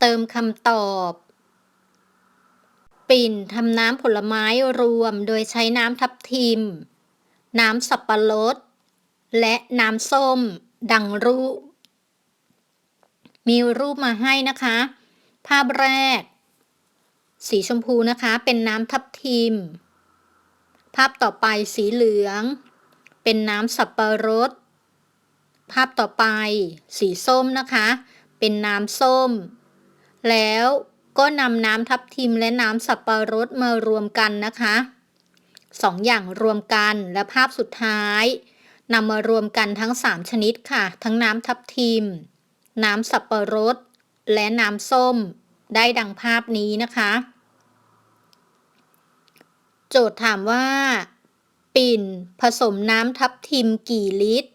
เติมคำตอบ ปิ่นทำน้ำผลไม้รวมโดยใช้น้ำทับทิม น้ำสับปะรด และน้ำส้ม ดังรูป มีรูปมาให้นะคะ ภาพแรก สีชมพูนะคะเป็นน้ำทับทิม ภาพต่อไปสีเหลือง เป็นน้ำสับปะรด ภาพต่อไป สีส้มนะคะ เป็นน้ำส้ม แล้วก็นำน้ำทับทิมและน้ำสับปะรดมารวมกันนะคะสองอย่างรวมกันและภาพสุดท้ายนำมารวมกันทั้ง 3 ชนิดค่ะ ทั้งน้ำทับทิม น้ำสับปะรด และน้ำส้ม ได้ดังภาพนี้นะคะ โจทย์ถามว่า ปิ่นผสมน้ำทับทิมกี่ลิตร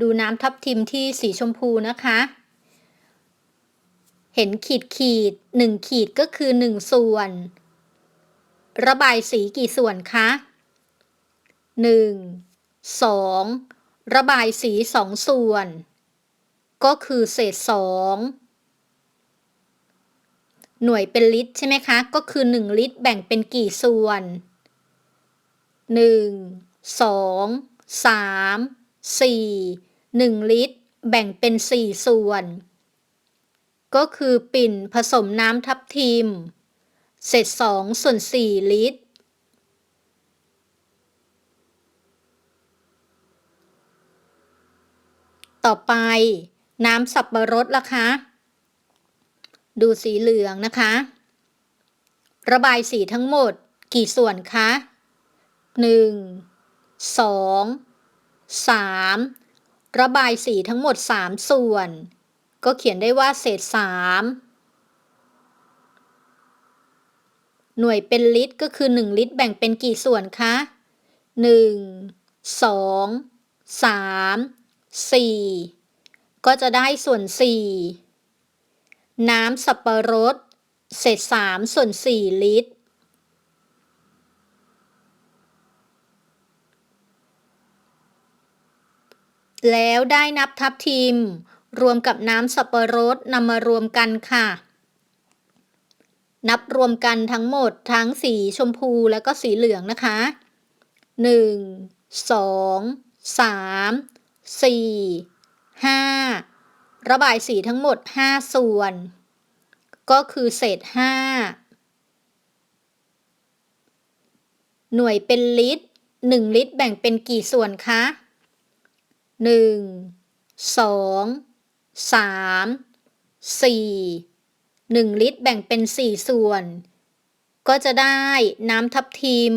ดูน้ำทับทิมที่สีชมพูนะคะ เห็นขีดขีดหนึ่งขีดก็คือหนึ่งส่วน ระบายสีกี่ส่วนคะหนึ่งสองระบายสีสองส่วน ก็คือเศษสองหน่วยเป็นลิตรใช่ไหมคะ ก็คือ 1 ลิตรแบ่งเป็นกี่ส่วน 1 2 3 4 1 ลิตร แบ่งเป็น 4 ส่วน ก็คือปิ่นผสมน้ำทับทิม เศษ2ส่วน4ลิตร ต่อไปน้ำสับปะรดล่ะคะ ดูสีเหลืองนะคะ ระบายสีทั้งหมดกี่ส่วนคะ1 2 3ระบายสีทั้งหมด3ส่วน ก็เขียนได้ว่าเศษ 3 หน่วยเป็นลิตรก็คือ 1 ลิตรแบ่งเป็นกี่ส่วนคะ 1 2 3 4 ก็จะได้ส่วน 4 น้ำสับปะรด เศษสามส่วนสี่ลิตรแล้วได้นับทับทิม รวมกับน้ำสับปะรดนำมารวมกันค่ะ นับรวมกันทั้งหมดทั้งสีชมพูแล้วก็สีเหลืองนะคะ 1 2 3 4 5 ระบายสีทั้งหมด 5 ส่วน ก็คือเศษ 5 หน่วยเป็นลิตร 1 ลิตรแบ่งเป็นกี่ส่วนคะ 1 2 3 4 1 ลิตรแบ่งเป็น 4 ส่วน ก็จะได้น้ำทับทิม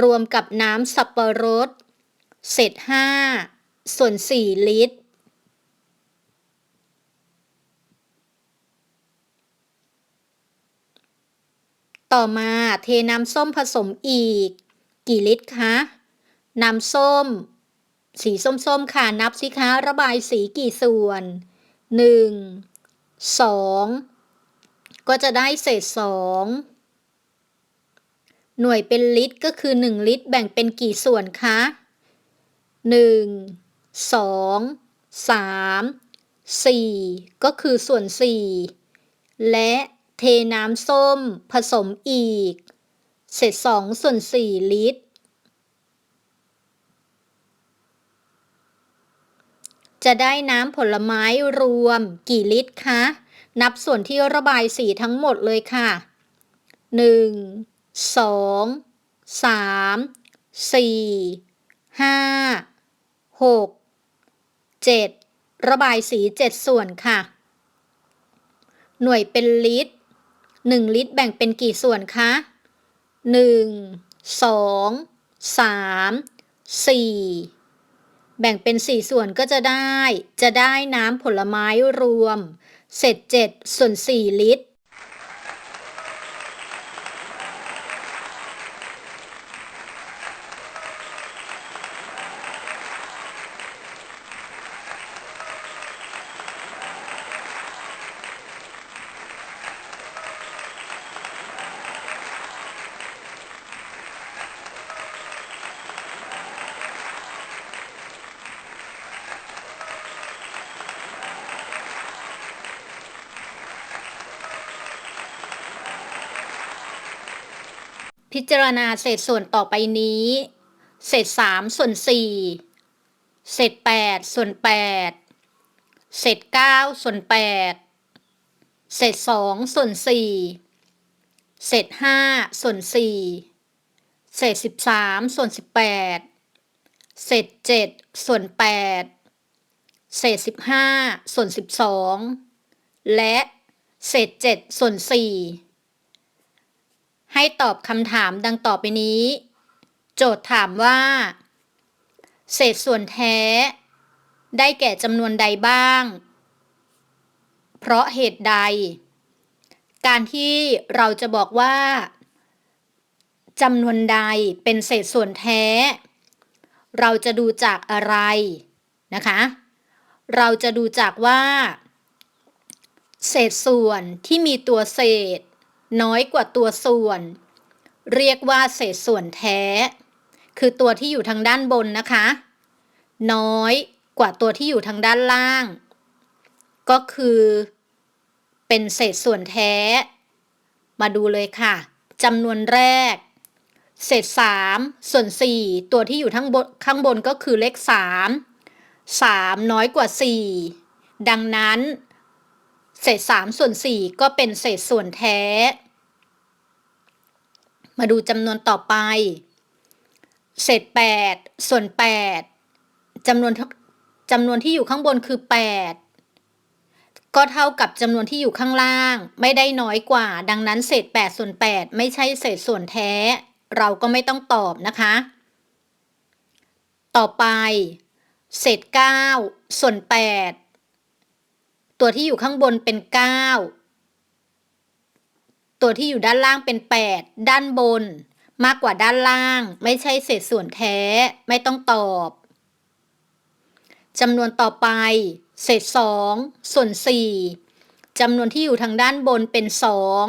รวมกับน้ำสับปะรด เศษ 5 ส่วน 4 ลิตร ต่อมาเทน้ำส้มผสมอีก กี่ลิตรคะ น้ำส้ม สีส้มๆค่ะนับสิคะระบายสีกี่ส่วน 1 2 ก็จะได้เศษ 2 หน่วยเป็นลิตรก็คือ 1 ลิตรแบ่งเป็นกี่ส่วนคะ 1 2 3 4 ก็คือส่วน 4 และเทน้ำส้มผสมอีก เศษสองส่วนสี่ลิตร จะได้น้ำผลไม้รวมกี่ลิตรคะ นับส่วนที่ระบายสีทั้งหมดเลยค่ะ 1 2 3 4 5 6 7 ระบายสี 7 ส่วนค่ะ หน่วยเป็นลิตร 1 ลิตรแบ่งเป็นกี่ส่วนคะ 1 2 3 4 แบ่งเป็น 4 ส่วนก็จะได้ จะได้น้ำผลไม้รวม เศษ7ส่วน 4 ลิตร พิจารณาเศษส่วนต่อไปนี้ เศษสามส่วนสี่เศษแปดส่วนแปดเศษเก้าส่วนแปดเศษสองส่วนสี่เศษห้าส่วนสี่เศษสิบสามส่วนสิบแปดเศษเจ็ดส่วนแปดเศษสิบห้าส่วนสิบสองและเศษเจ็ดส่วนสี่ ให้ตอบคำถามดังต่อไปนี้ โจทย์ถามว่า เศษส่วนแท้ ได้แก่จำนวนใดบ้าง เพราะเหตุใด การที่เราจะบอกว่าจำนวนใดเป็นเศษส่วนแท้ เราจะดูจากอะไรนะคะ เราจะดูจากว่า เศษส่วนที่มีตัวเศษ น้อยกว่าตัวส่วน เรียกว่าเศษส่วนแท้ คือตัวที่อยู่ทางด้านบนนะคะ น้อยกว่าตัวที่อยู่ทางด้านล่าง ก็คือ เป็นเศษส่วนแท้ มาดูเลยค่ะจำนวนแรก เศษ 3 ส่วน 4 ตัวที่อยู่ทั้งบนข้างบนก็คือเลข 3 3 น้อยกว่า 4 ดังนั้น เศษ3ส่วน4ก็เป็นเศษส่วนแท้ มาดูจำนวนต่อไป เศษ8ส่วน8จำนวนจำนวนที่อยู่ข้างบนคือ8ก็เท่ากับจำนวนที่อยู่ข้างล่าง ไม่ได้น้อยกว่า ดังนั้นเศษ8ส่วน8 ไม่ใช่เศษส่วนแท้ เราก็ไม่ต้องตอบนะคะ ต่อไป เศษ9ส่วน8 ตัวที่อยู่ข้างบนเป็น 9 ตัวที่อยู่ด้านล่างเป็น 8 ด้านบน มากกว่าด้านล่าง ไม่ใช่เศษส่วนแท้ ไม่ต้องตอบจำนวนต่อไป เศษสองส่วนสี่จำนวนที่อยู่ทางด้านบนเป็นสอง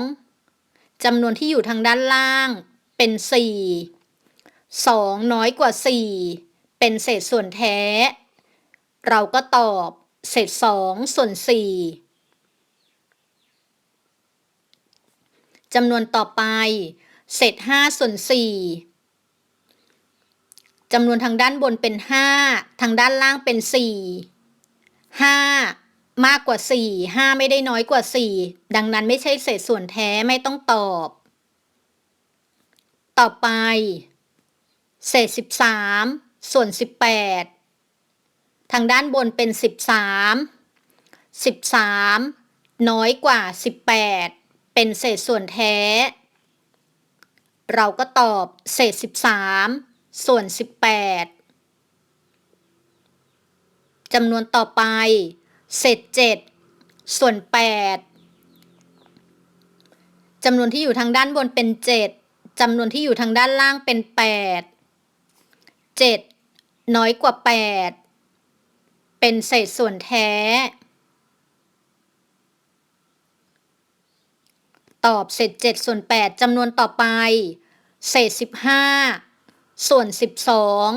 จำนวนที่อยู่ทางด้านล่างเป็นสี่สองน้อยกว่าสี่เป็นเศษส่วนแท้ เราก็ตอบ เศษสองส่วนสี่จำนวนต่อไป เศษห้าส่วนสี่จำนวนทางด้านบนเป็น5ทางด้านล่างเป็น4 5มากกว่า4 5ไม่ได้น้อยกว่า4ดังนั้นไม่ใช่เศษส่วนแท้ไม่ต้องตอบ ต่อไป เศษ13ส่วน18 ทางด้านบนเป็น 13 13 น้อยกว่า 18 เป็นเศษส่วนแท้ เราก็ตอบเศษ 13 ส่วน 18จำนวนต่อไป เศษ 7 ส่วน 8จำนวนที่อยู่ทางด้านบนเป็น 7จำนวนที่อยู่ทางด้านล่างเป็น 8 7 น้อยกว่า 8 เป็นเศษส่วนแท้ ตอบเศษ7ส่วน8จำนวนต่อไป เศษ15ส่วนสิบสอง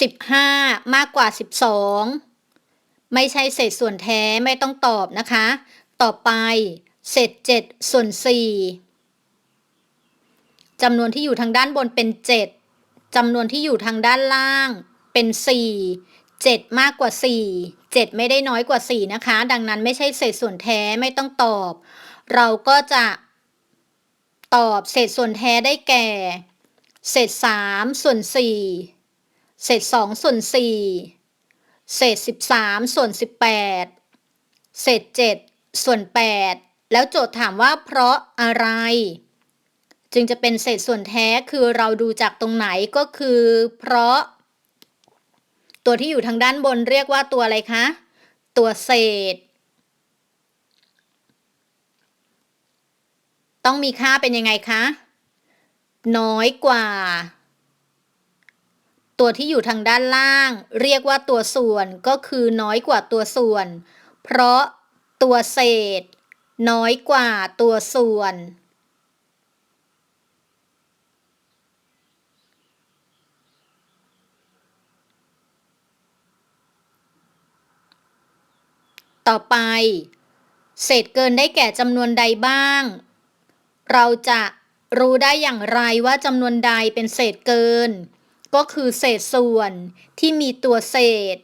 สิบห้ามากกว่าสิบสองไม่ใช่เศษส่วนแท้ไม่ต้องตอบนะคะ ต่อไป เศษเจ็ดส่วนสี่จำนวนที่อยู่ทางด้านบนเป็นเจ็ด จำนวนที่อยู่ทางด้านล่างเป็นสี่เจ็ดมากกว่าสี่เจ็ดไม่ได้น้อยกว่าสี่นะคะ ดังนั้นไม่ใช่เศษส่วนแท้ไม่ต้องตอบ เราก็จะตอบเศษส่วนแท้ได้แก่ เศษสามส่วนสี่เศษสองส่วนสี่เศษสิบสามส่วนสิบแปดเศษเจ็ดส่วนแปดแล้วโจทย์ถามว่าเพราะอะไร จึงจะเป็นเศษส่วนแท้คือเราดูจากตรงไหนก็คือ เพราะ ตัวที่อยู่ทางด้านบนเรียกว่าตัวอะไรคะ ตัวเศษ ต้องมีค่าเป็นยังไงคะ น้อยกว่า ตัวที่อยู่ทางด้านล่าง เรียกว่าตัวส่วนก็คือน้อยกว่าตัวส่วน เพราะตัวเศษ น้อยกว่าตัวส่วน ต่อไป เศษเกินได้แก่จำนวนใดบ้าง เราจะรู้ได้อย่างไรว่าจำนวนใดเป็นเศษเกิน ก็คือเศษส่วนที่มีตัวเศษ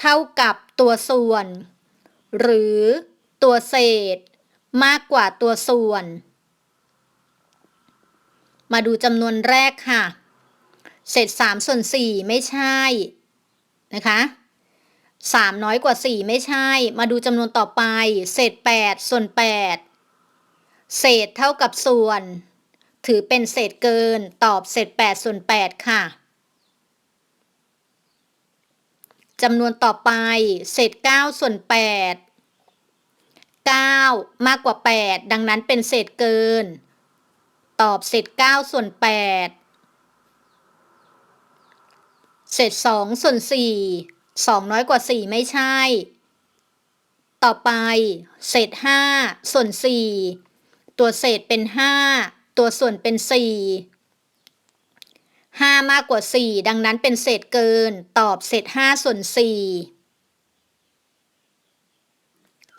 เท่ากับตัวส่วน หรือตัวเศษ มากกว่าตัวส่วน มาดูจำนวนแรกค่ะ เศษ3ส่วน4ไม่ใช่นะคะ 3 น้อยกว่า 4 ไม่ใช่ มาดูจำนวนต่อไป เศษ 8 ส่วน 8 เศษเท่ากับส่วน ถือเป็นเศษเกิน ตอบเศษ 8 ส่วน 8 ค่ะจำนวนต่อไป เศษ 9 ส่วน 8 9 มากกว่า 8 ดังนั้นเป็นเศษเกิน ตอบเศษ 9 ส่วน 8 เศษ 2 ส่วน 4 2น้อยกว่า4ไม่ใช่ ต่อไป เศษ5ส่วน4ตัวเศษเป็น5ตัวส่วนเป็น4 5มากกว่า4ดังนั้นเป็นเศษเกิน ตอบเศษ5ส่วน4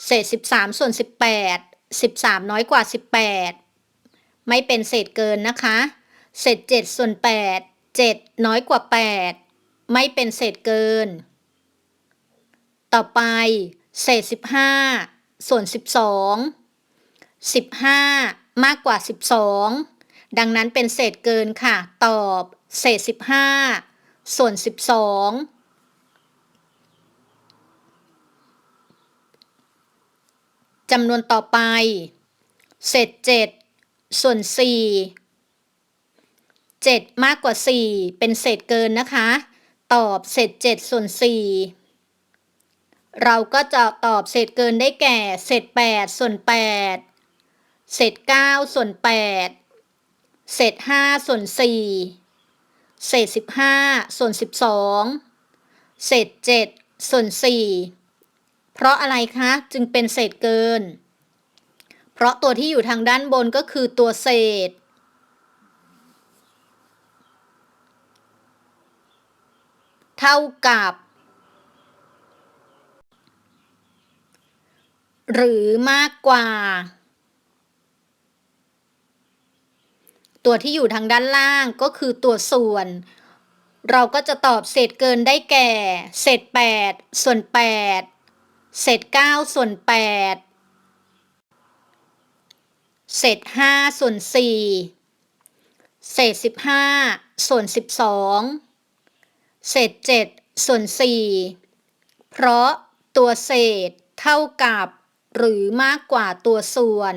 เศษ13ส่วน18 13น้อยกว่า18ไม่เป็นเศษเกินนะคะ เศษ7ส่วน8 7น้อยกว่า8ไม่เป็นเศษเกิน ต่อไป เศษ 15 ส่วน 12 15 มากกว่า 12 ดังนั้นเป็นเศษเกินค่ะ ตอบ เศษ 15 ส่วน 12จำนวนต่อไป เศษ7ส่วน4 7มากกว่า4เป็นเศษเกินนะคะ ตอบเศษ7ส่วน4 เราก็จะตอบเศษเกินได้แก่ เศษ 8 ส่วน 8 เศษ 9 ส่วน 8 เศษ 5 ส่วน 4 เศษ 15 ส่วน 12 เศษ 7 ส่วน 4 เพราะอะไรคะจึงเป็นเศษเกิน เพราะตัวที่อยู่ทางด้านบนก็คือตัวเศษเท่ากับ หรือมากกว่า ตัวที่อยู่ทางด้านล่างก็คือตัวส่วน เราก็จะตอบเศษเกินได้แก่ เศษ 8 ส่วน 8 เศษ 9 ส่วน 8 เศษ 5 ส่วน 4 เศษ 15 ส่วน 12 เศษ 7 ส่วน 4 เพราะตัวเศษเท่ากับ รือมากกว่าตัวส่วน